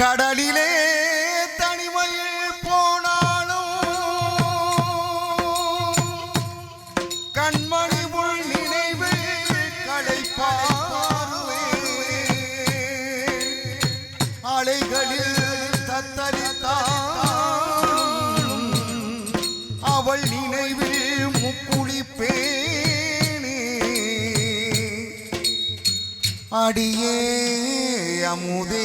கடலிலே தனிமையில் போனாலும் கண்மணி முள் நினைவு களைப்பாருவே அலைகளில் தத்தளித்தான். அவள் நினைவில் முக்குளிப்பேனே. அடியே அமுதே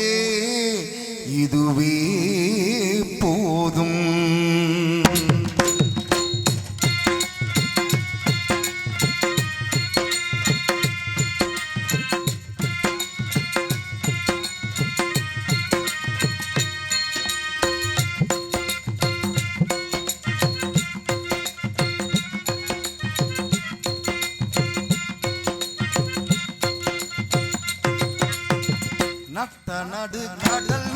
இதுவே போதும். நட்ட நடு கடல்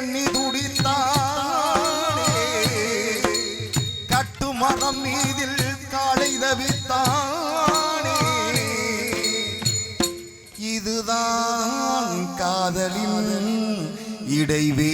கண்ணி துடித்தானே. கட்டு மரம் மீதில் காலை தவித்தானே. இதுதான் காதலின் இடைவேளை.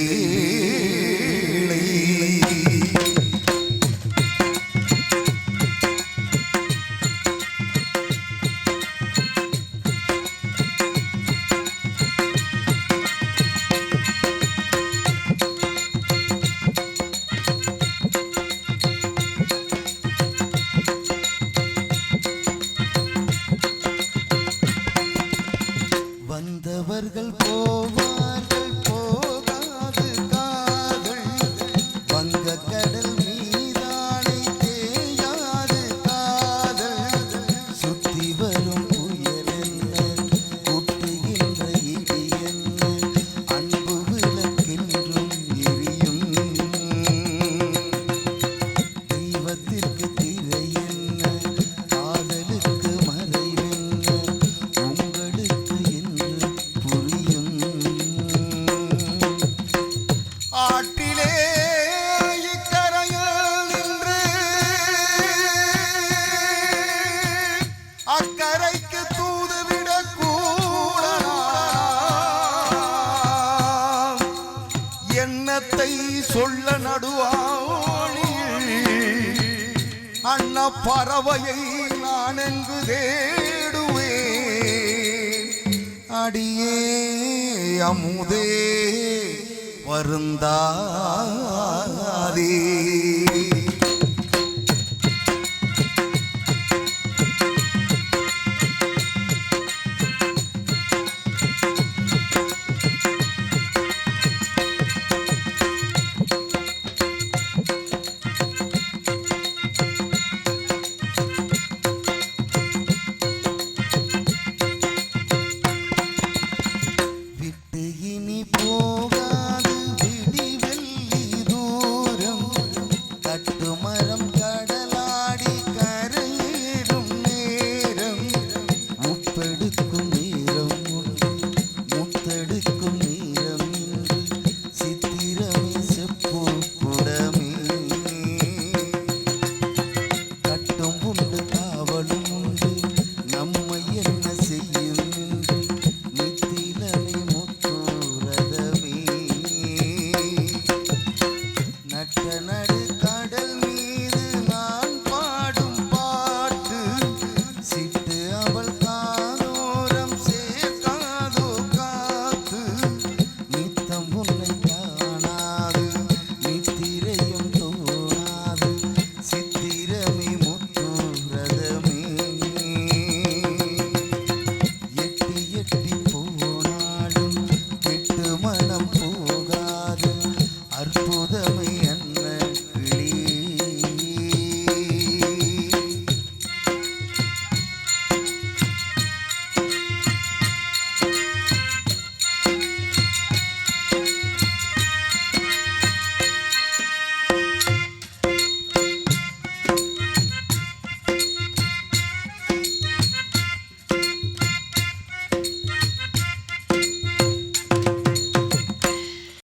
சொல்ல நடுவாளில் அண்ண பறவையை நான் எங்கு தேடுவேன்? அடியே அமுதே வருந்தாதே.